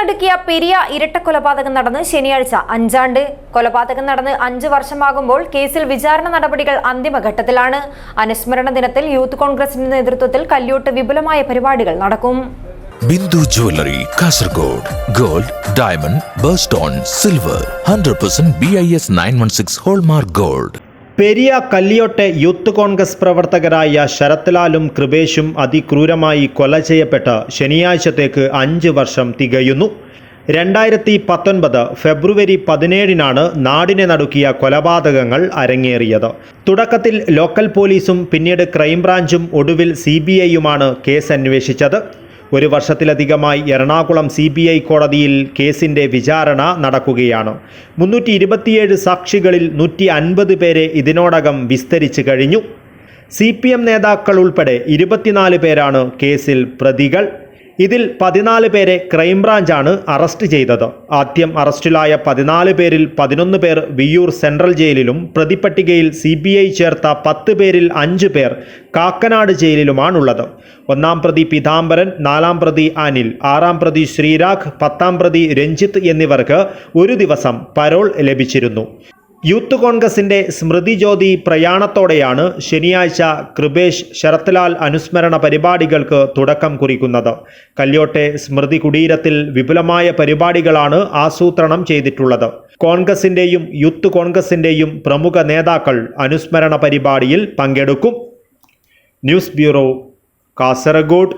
നടുക്കിയ പെരിയ ഇരട്ട കൊലപാതകം നടന്ന് ശനിയാഴ്ച അഞ്ചാണ്ട്. കൊലപാതകം നടന്ന് അഞ്ചു വർഷമാകുമ്പോൾ കേസിൽ വിചാരണ നടപടികൾ അന്തിമഘട്ടത്തിലാണ്. അനുസ്മരണ ദിനത്തിൽ യൂത്ത് കോൺഗ്രസിന്റെ നേതൃത്വത്തിൽ കല്യോട്ട് വിപുലമായ പരിപാടികൾ നടക്കും. Bindu jewellery Kasaragod gold diamond birthstone silver hundred percent B I S nine one six hallmark gold. Periya കല്ലിയോട്ടെ youth Congress പ്രവർത്തകരായ ശരത്ലാലും കൃപേഷും അതിക്രൂരമായി കൊല ചെയ്യപ്പെട്ട് ശനിയാഴ്ചത്തേക്ക് അഞ്ച് വർഷം തികയുന്നു. രണ്ടായിരത്തി പത്തൊൻപത് ഫെബ്രുവരി പതിനേഴിനാണ് നാടിനെ നടുക്കിയ കൊലപാതകങ്ങൾ അരങ്ങേറിയത്. തുടക്കത്തിൽ ലോക്കൽ പോലീസും പിന്നീട് ക്രൈംബ്രാഞ്ചും ഒടുവിൽ സി ബി ഐയുമാണ് കേസ് അന്വേഷിച്ചത് ഒരു വർഷത്തിലധികമായി എറണാകുളം സി ബി ഐ കോടതിയിൽ കേസിന്റെ വിചാരണ നടക്കുകയാണ്. മുന്നൂറ്റി ഇരുപത്തിയേഴ് സാക്ഷികളിൽ നൂറ്റി അൻപത് പേരെ ഇതിനോടകം വിസ്തരിച്ചു കഴിഞ്ഞു. സി പി എം നേതാക്കൾ ഉൾപ്പെടെ ഇരുപത്തിനാല് പേരാണ് കേസിൽ പ്രതികൾ. ഇതിൽ പതിനാല് പേരെ ക്രൈംബ്രാഞ്ചാണ് അറസ്റ്റ് ചെയ്തത്. ആദ്യം അറസ്റ്റിലായ പതിനാല് പേരിൽ പതിനൊന്ന് പേർ വിയൂർ സെൻട്രൽ ജയിലിലും പ്രതിപട്ടികയിൽ സി ബി ഐ ചേർത്ത പത്ത് പേരിൽ അഞ്ച് പേർ കാക്കനാട് ജയിലിലുമാണുള്ളത് ഒന്നാം പ്രതി പിതാംബരൻ നാലാം പ്രതി അനിൽ ആറാം പ്രതി ശ്രീരാഗ് പത്താം പ്രതി രഞ്ജിത്ത് എന്നിവർക്ക് ഒരു ദിവസം പരോൾ ലഭിച്ചിരുന്നു. യൂത്ത് സ്മൃതി ജ്യോതി പ്രയാണത്തോടെയാണ് ശനിയാഴ്ച കൃപേഷ് ശരത്ലാൽ അനുസ്മരണ പരിപാടികൾക്ക് തുടക്കം കുറിക്കുന്നത്. കല്യോട്ടെ സ്മൃതി കുടീരത്തിൽ വിപുലമായ പരിപാടികളാണ് ആസൂത്രണം ചെയ്തിട്ടുള്ളത്. കോൺഗ്രസിന്റെയും യൂത്ത് കോൺഗ്രസിന്റെയും പ്രമുഖ നേതാക്കൾ അനുസ്മരണ പരിപാടിയിൽ പങ്കെടുക്കും. News bureau Kasaragod.